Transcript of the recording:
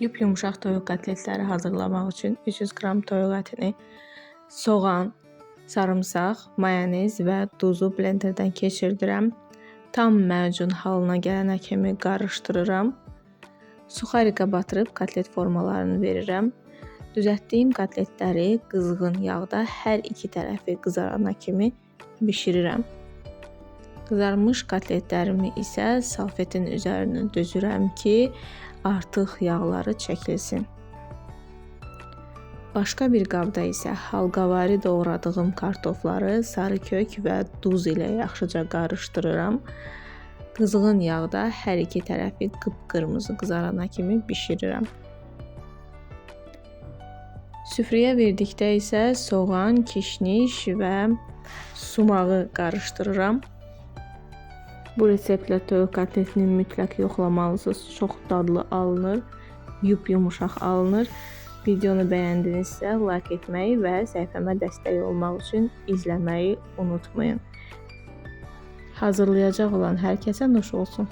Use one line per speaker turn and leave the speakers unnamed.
Yup yumşaq toyuq kotletləri hazırlamaq üçün 300 qram toyuq ətini, soğan, sarımsaq, mayonez və duzu blenderdən keçirdirəm. Tam macun halına gələnə kimi qarışdırıram. Suxarika batırıb kotlet formalarını verirəm. Düzəltdiyim kotletləri qızğın yağda hər iki tərəfi qızarana kimi bişirirəm. Qızarmış kotletlərimi isə salfetin üzərinə düzürəm ki, artıq yağları çəkilsin. Başqa bir qabda isə halqavari doğradığım kartofları sarı kök və duz ilə yaxşıca qarışdırıram. Qızğın yağda hər iki tərəfi qıpqırmızı qızarana kimi bişirirəm. Süfrəyə verdikdə isə soğan, kişniş və sumağı qarışdırıram. Bu reseptlə toyuq kotletini mütləq yoxlamalısınız. Çox dadlı alınır, yup yumuşaq alınır. Videonu bəyəndinizsə like etməyi və səhifəmə dəstək olmaq üçün izləməyi unutmayın. Hazırlayacaq olan hər kəsə nuş olsun.